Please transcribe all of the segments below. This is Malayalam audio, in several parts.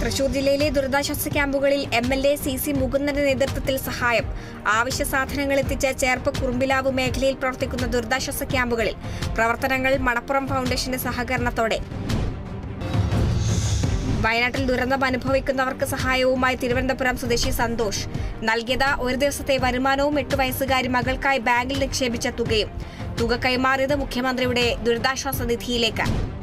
തൃശൂർ ജില്ലയിലെ ദുരിതാശ്വാസ ക്യാമ്പുകളിൽ M L A C C മുകുന്ദന്റെ നേതൃത്വത്തിൽ സഹായം. ആവശ്യ സാധനങ്ങൾ എത്തിച്ച ചേർപ്പ് കുറുമ്പിലാവ് മേഖലയിൽ പ്രവർത്തിക്കുന്ന ദുരിതാശ്വാസ ക്യാമ്പുകളിൽ പ്രവർത്തനങ്ങൾ മണപ്പുറം ഫൗണ്ടേഷന്റെ സഹകരണത്തോടെ. വയനാട്ടിൽ ദുരന്തം അനുഭവിക്കുന്നവർക്ക് സഹായവുമായി തിരുവനന്തപുരം സ്വദേശി സന്തോഷ്. നൽകിയത് ഒരു ദിവസത്തെ വരുമാനവും എട്ട് വയസ്സുകാരി മകൾക്കായി ബാങ്കിൽ നിക്ഷേപിച്ച തുകയും. തുക കൈമാറിയത് മുഖ്യമന്ത്രിയുടെ ദുരിതാശ്വാസ നിധിയിലേക്ക്.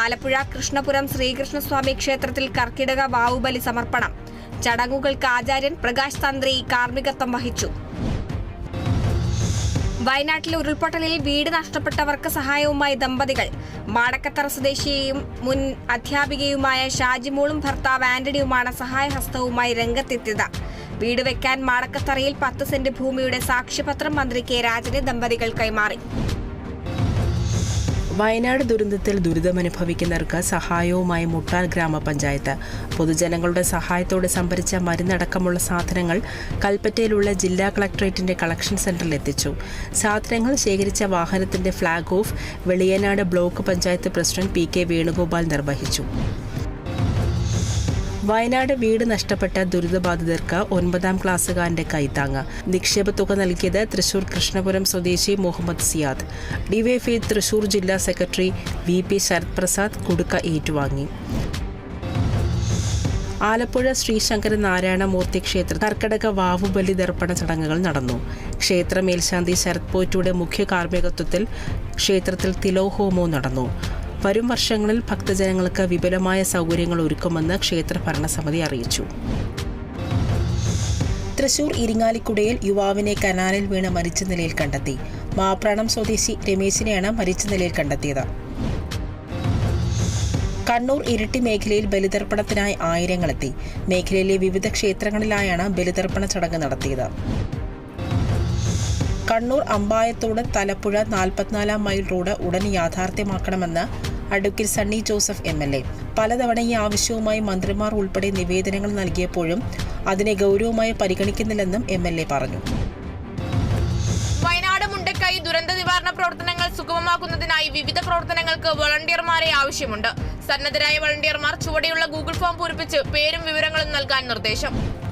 ആലപ്പുഴ കൃഷ്ണപുരം ശ്രീകൃഷ്ണസ്വാമി ക്ഷേത്രത്തിൽ കർക്കിടക വാവുബലി സമർപ്പണം. ചടങ്ങുകൾക്ക് ആചാര്യൻ പ്രകാശ് തന്ത്രി കാർമ്മികത്വം വഹിച്ചു. വയനാട്ടിലെ ഉരുൾപൊട്ടലിൽ വീട് നഷ്ടപ്പെട്ടവർക്ക് സഹായവുമായി ദമ്പതികൾ. മാടക്കത്തറ സ്വദേശിയും മുൻ അധ്യാപികയുമായ ഷാജിമോളും ഭർത്താവ് ആന്റണിയുമാണ് സഹായഹസ്തവുമായി രംഗത്തെത്തിയത്. വീട് വെക്കാൻ മാടക്കത്തറയിൽ പത്ത് സെന്റ് ഭൂമിയുടെ സാക്ഷ്യപത്രം മന്ത്രി കെ രാജന് ദമ്പതികൾ കൈമാറി. വയനാട് ദുരന്തത്തിൽ ദുരിതമനുഭവിക്കുന്നവർക്ക് സഹായവുമായി മുട്ടാൽ ഗ്രാമപഞ്ചായത്ത്. പൊതുജനങ്ങളുടെ സഹായത്തോടെ സംഭരിച്ച മരുന്നടക്കമുള്ള സാധനങ്ങൾ കൽപ്പറ്റയിലുള്ള ജില്ലാ കളക്ടറേറ്റിന്റെ കളക്ഷൻ സെന്ററിൽ എത്തിച്ചു. സാധനങ്ങൾ ശേഖരിച്ച വാഹനത്തിന്റെ flag off Veliyanad block panchayat president P K Venugopal നിർവഹിച്ചു. വയനാട് വീട് നഷ്ടപ്പെട്ട ദുരിതബാധിതർക്ക് ഒൻപതാം ക്ലാസ്സുകാരന്റെ കൈത്താങ്ങ്. നിക്ഷേപ തുക നൽകിയത് തൃശൂർ കൃഷ്ണപുരം സ്വദേശി മുഹമ്മദ് സിയാദ്. ഡിവൈഎഫ്ഐ തൃശൂർ ജില്ലാ secretary V P Sarath Prasad കുടുക്ക ഏറ്റുവാങ്ങി. ആലപ്പുഴ ശ്രീശങ്കര നാരായണ മൂർത്തി ക്ഷേത്ര കർക്കടക വാവുബലി ദർപ്പണ ചടങ്ങുകൾ നടന്നു. ക്ഷേത്ര മേൽശാന്തി ശരത് പോറ്റയുടെ മുഖ്യ കാർമ്മികത്വത്തിൽ ക്ഷേത്രത്തിൽ തിലോഹോമവും നടന്നു. വരും വർഷങ്ങളിൽ ഭക്തജനങ്ങൾക്ക് വിപുലമായ സൗകര്യങ്ങൾ ഒരുക്കുമെന്ന് ക്ഷേത്ര ഭരണസമിതി അറിയിച്ചു. തൃശൂർ ഇരിങ്ങാലിക്കുടയിൽ യുവാവിനെ കനാലിൽ വീണ് മരിച്ച നിലയിൽ കണ്ടെത്തി. മാപ്രാണം സ്വദേശി രമേശിനെയാണ് മരിച്ച നിലയിൽ കണ്ടെത്തിയത്. കണ്ണൂർ ഇരിട്ടി മേഖലയിൽ ബലിതർപ്പണത്തിനായി ആയിരങ്ങളെത്തി മേഖലയിലെ വിവിധ ക്ഷേത്രങ്ങളിലായാണ് ബലിതർപ്പണ ചടങ്ങ് നടത്തിയത്. കണ്ണൂർ അമ്പായത്തോട് തലപ്പുഴ നാൽപ്പത്തിനാലാം മൈൽ റോഡ് ഉടൻ യാഥാർത്ഥ്യമാക്കണമെന്ന് advocate Sunny Joseph M L A. പലതവണ ഈ ആവശ്യവുമായി മന്ത്രിമാർ ഉൾപ്പെടെ നിവേദനങ്ങൾ നൽകിയപ്പോഴും അതിനെ ഗൗരവമായി പരിഗണിക്കുന്നില്ലെന്നും എം എൽ എ പറഞ്ഞു. വയനാട് മുണ്ടക്കൈ ദുരന്ത നിവാരണ പ്രവർത്തനങ്ങൾ സുഗമമാക്കുന്നതിനായി വിവിധ പ്രവർത്തനങ്ങൾക്ക് വളണ്ടിയർമാരെ ആവശ്യമുണ്ട്. സന്നദ്ധരായ വളണ്ടിയർമാർ ചുവടെയുള്ള ഗൂഗിൾ ഫോം പൂരിപ്പിച്ച് പേരും വിവരങ്ങളും നൽകാൻ നിർദ്ദേശം.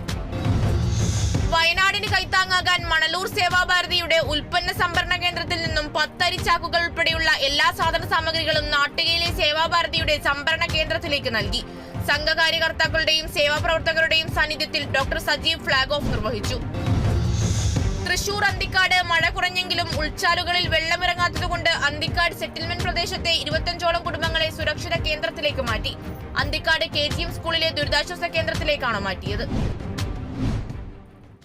വയനാടിന് കൈത്താങ്ങാകാൻ മണലൂർ ഉൽപ്പന്ന സംഭരണ കേന്ദ്രത്തിൽ നിന്നും പത്തരി ചാക്കുകൾ ഉൾപ്പെടെയുള്ള എല്ലാ സാധന സാമഗ്രികളും നാട്ടികയിലെ സേവാഭാരതിയുടെ സംഭരണ കേന്ദ്രത്തിലേക്ക് നൽകി. സംഘകാര്യകർത്താക്കളുടെയും സേവാപ്രവർത്തകരുടെയും സാന്നിധ്യത്തിൽ ഡോക്ടർ സജീവ് ഫ്ളാഗ് ഓഫ് നിർവഹിച്ചു. തൃശൂർ അന്തിക്കാട് മഴ കുറഞ്ഞെങ്കിലും ഉൾച്ചാലുകളിൽ വെള്ളമിറങ്ങാത്തതുകൊണ്ട് അന്തിക്കാട് സെറ്റിൽമെന്റ് പ്രദേശത്തെ ഇരുപത്തഞ്ചോളം കുടുംബങ്ങളെ സുരക്ഷിത കേന്ദ്രത്തിലേക്ക് മാറ്റി. അന്തിക്കാട് കെ സ്കൂളിലെ ദുരിതാശ്വാസ കേന്ദ്രത്തിലേക്കാണ് മാറ്റിയത്.